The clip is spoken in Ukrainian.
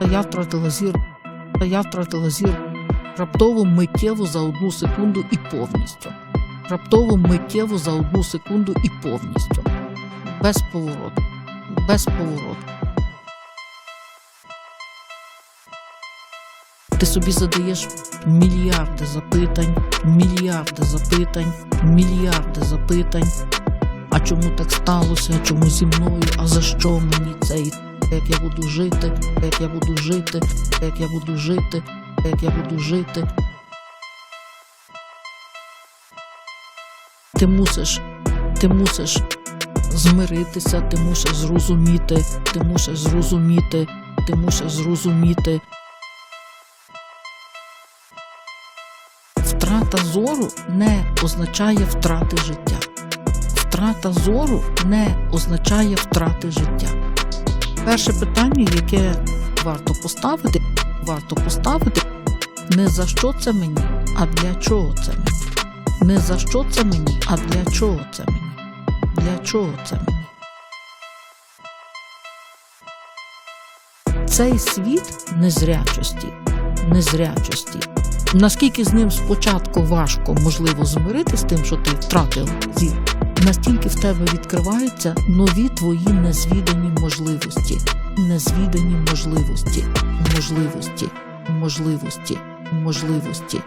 Я втратила зір. Я втратила зір раптово миттєво за одну секунду і повністю. Раптово миттєво за одну секунду і повністю. Без повороту. Без повороту. Ти собі задаєш мільярди запитань, мільярди запитань, мільярди запитань. А чому так сталося? А чому зі мною? А за що мені це? Як я буду жити? Як я буду жити? Як я буду жити? Як я буду жити? Ти мусиш, ти мусиш змиритися, ти мусиш зрозуміти, ти мусиш зрозуміти, ти мусиш зрозуміти. Втрата зору не означає втрати життя. Втрата зору не означає втрати життя. Перше питання, яке варто поставити, варто поставити не за що це мені, а для чого це мені. Не за що це мені, а для чого це мені. Для чого це мені? Цей світ незрячості, незрячості. Наскільки з ним спочатку важко можливо змиритися з тим, що ти втратив зір, настільки в тебе відкриваються нові твої незвідані можливості, незвідані можливості, можливості, можливості, можливості.